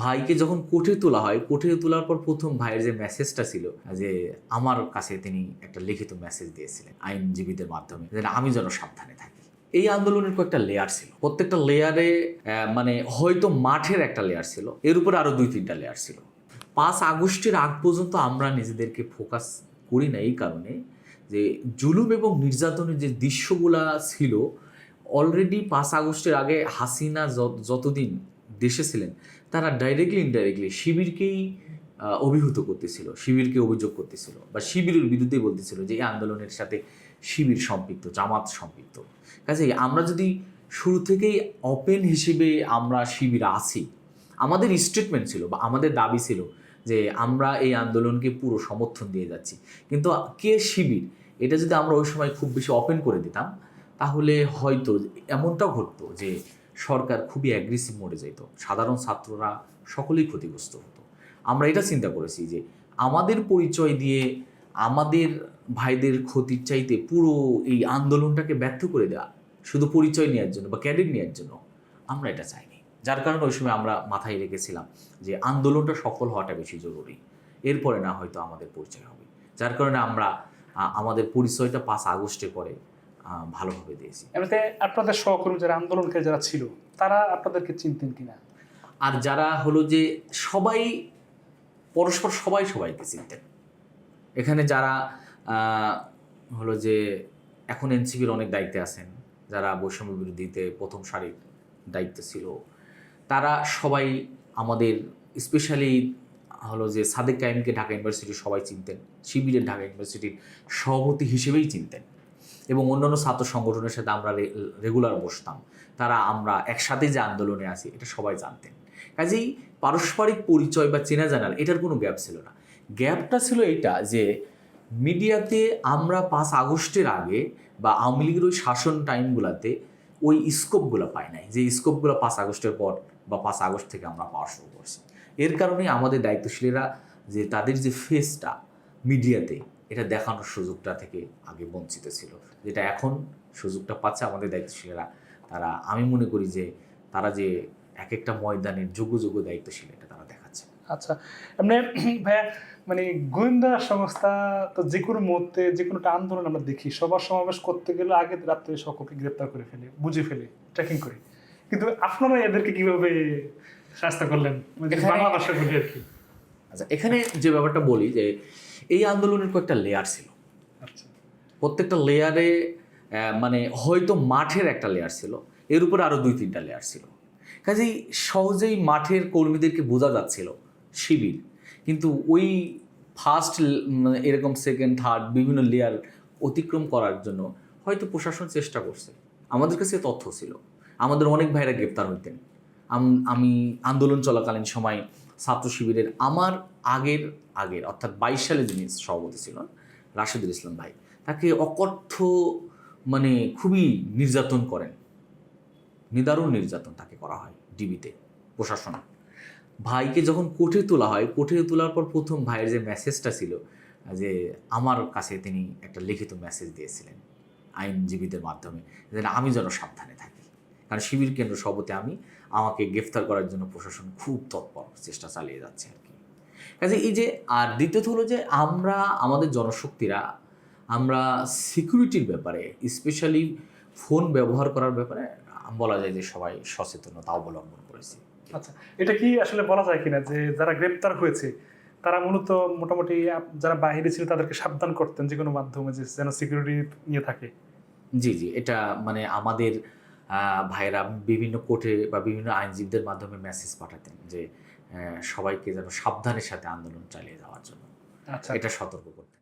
ভাইকে যখন কোঠে তোলা হয়, কোর্টে তোলার পর প্রথম ভাইয়ের যে মেসেজটা ছিল, যে আমার কাছে তিনি একটা লিখিত মেসেজ দিয়েছিলেন আইনজীবীদের মাধ্যমে আমি যেন সাবধানে থাকি। এই আন্দোলনের কয়েকটা লেয়ার ছিল। প্রত্যেকটা লেয়ারে মানে হয়তো মাঠের একটা লেয়ার ছিল, এর উপরে আরও দুই তিনটা লেয়ার ছিল। পাঁচ আগস্টের আগ পর্যন্ত আমরা নিজেদেরকে ফোকাস করি না এই কারণে যে জুলুম এবং নির্যাতনের যে দৃশ্যগুলা ছিল অলরেডি পাঁচ আগস্টের আগে হাসিনা যত- যতদিন দেশে ছিলেন তারা ডাইরেক্টলি ইনডাইরেক্টলি শিবিরকেই আহ, অভিভূত করতেছিল শিবিরকে অভিযোগ করতেছিল বা শিবিরের বিরুদ্ধে বলতেছিল যে এই আন্দোলনের সাথে শিবির সম্পৃক্ত জামাত সম্পৃক্ত। কাজেই আমরা যদি শুরু থেকেই ওপেন হিসেবে আমরা শিবির আছি আমাদের স্টেটমেন্ট ছিল বা আমাদের দাবি ছিল যে আমরা এই আন্দোলনকে পুরো সমর্থন দিয়ে যাচ্ছি। কিন্তু কে শিবির? এটা যদি আমরা ওই সময় খুব বেশি ওপেন করে দিতাম তাহলে হয়তো এমনটাও ঘটতো যে সরকার খুবই অ্যাগ্রেসিভ মোডে যেত সাধারণ ছাত্ররা সকলেই ক্ষতিগ্রস্ত হতো। আমরা এটা চিন্তা করেছি যে আমাদের পরিচয় দিয়ে আমাদের ভাইদের ক্ষতির চাইতে পুরো এই আন্দোলনটাকে ব্যর্থ করে দেওয়া শুধু পরিচয় নেওয়ার জন্য বা ক্যাডেট নেওয়ার জন্য আমরা এটা চাইনি। যার কারণে ওই সময় আমরা মাথায় রেখেছিলাম যে আন্দোলনটা সফল হওয়াটা বেশি জরুরি। এরপরে না হয়তো আমাদের পরিচয় হবে। যার কারণে আমরা আমাদের পরিচয়টা পাঁচ আগস্টে আহ, ভালোভাবে দিয়েছি। এমনিতে আপনাদের সহকর্মী যারা আন্দোলনকারী যারা ছিল তারা আপনাদেরকে চিনতেন কিনা? আর যারা হলো যে সবাই পরস্পর সবাই সবাইকে চিনতেন। এখানে যারা হলো যে এখন এনসিপির অনেক দায়িত্বে আছেন যারা বৈষম্য বিরোধীতে প্রথম সারির দায়িত্বে ছিল তারা সবাই আমাদের স্পেশালি হলো যে সাদেক কাইমকে ঢাকা ইউনিভার্সিটির সবাই চিনতেন শিবিরের ঢাকা ইউনিভার্সিটির সভাপতি হিসেবেই চিনতেন। এবং অন্যান্য ছাত্র সংগঠনের সাথে আমরা রেগুলার বসতাম। তারা আমরা একসাথে যে আন্দোলনে আছি, এটা সবাই জানতেন। কাজেই পারস্পরিক পরিচয় বা চেনা জানার এটার কোনো গ্যাপ ছিল না। গ্যাপটা ছিল এটা যে, মিডিয়াতে আমরা পাঁচ আগস্টের আগে বা আওয়ামী লীগের ওই শাসন টাইমগুলোতে ওই স্কোপগুলো পাই নাই। যে স্কোপগুলো পাঁচ আগস্টের পর বা পাঁচ আগস্ট থেকে আমরা পাওয়া শুরু করছি। এর কারণে আমাদের দায়িত্বশীলেরা যে তাদের যে ফেসটা মিডিয়াতে এটা দেখানোর সুযোগটা থেকে আগে বঞ্চিত ছিল। যেটা এখন সুযোগটা পাচ্ছে আমাদের দায়িত্বশীলেরা। তারা আমি মনে করি যে তারা যে এক একটা ময়দানের যোগ্য যোগ্য দায়িত্বশীল এটা তারা দেখাচ্ছে। আচ্ছা এমনি ভাইয়া মানে গোয়েন্দা সংস্থা তো যে কোনো মুহূর্তে যে কোনো একটা আন্দোলন আমরা দেখি সবার সমাবেশ করতে গেলে আগে রাত্রে সকলকে গ্রেপ্তার করে ফেলে বুঝে ফেলে ট্র্যাকিং করে। কিন্তু আপনারা এদেরকে কীভাবে শাস্তা করলেন? মানে বাংলা ভাষা বলি আর কি? আচ্ছা এখানে যে ব্যাপারটা বলি যে এই আন্দোলনের কয়েকটা লেয়ার ছিল। আচ্ছা। প্রত্যেকটা লেয়ারে মানে হয়তো মাঠের একটা লেয়ার ছিল এর উপরে আরও দুই তিনটা লেয়ার ছিল। কাজেই সহজেই মাঠের কর্মীদেরকে বোঝা যাচ্ছিল শিবির। কিন্তু ওই ফার্স্ট এরকম সেকেন্ড থার্ড বিভিন্ন লেয়ার অতিক্রম করার জন্য হয়তো প্রশাসন চেষ্টা করছে। আমাদের কাছে তথ্য ছিল। আমাদের অনেক ভাইরা গ্রেপ্তার হইতেন। আমি আন্দোলন চলাকালীন সময় ছাত্র শিবিরের আমার আগের আগের, অর্থাৎ বাইশ সালে যিনি সভাপতি ছিলেন, রাশেদুল ইসলাম ভাই, তাকে অকথ্য মানে খুবই নির্যাতন করেন। নিদারুণ নির্যাতন তাকে করা হয় ডিবিতে, প্রশাসন। ভাইকে যখন কোঠে তোলা হয়, কোর্টে তোলার পর প্রথম ভাইয়ের যে মেসেজটা ছিল, যে আমার কাছে তিনি একটা লিখিত মেসেজ দিয়েছিলেন আইনজীবীদের মাধ্যমে যেন আমি যেন সাবধানে থাকি। কারণ শিবির কেন্দ্র সবতে আমি আমাকে গ্রেফতার করার জন্য প্রশাসন খুব তৎপর চেষ্টা চালিয়ে যাচ্ছে আর কি। কাজে এই যে আর দ্বিতীয়ত হলো যে আমরা আমাদের জনশক্তিরা আমরা সিকিউরিটির ব্যাপারে স্পেশালি ফোন ব্যবহার করার ব্যাপারে বলা যায় যে সবাই সচেতনতা অবলম্বন করেছে। আচ্ছা এটা কি আসলে বলা যায় কিনা যে যারা গ্রেপ্তার হয়েছে তারা মূলত মোটামুটি যারা বাইরে ছিল তাদেরকে সাবধান করতেন যে কোনো মাধ্যমে যে যেন সিকিউরিটি নিয়ে থাকে? জি জি এটা মানে আমাদের আহ, ভাইয়েরা বিভিন্ন কোর্টে বা বিভিন্ন আইনজীবীদের মাধ্যমে মেসেজ পাঠাতেন যে সবাইকে যেন সাবধানের সাথে আন্দোলন চালিয়ে যাওয়ার জন্য। আচ্ছা। এটা সতর্ক করতেন।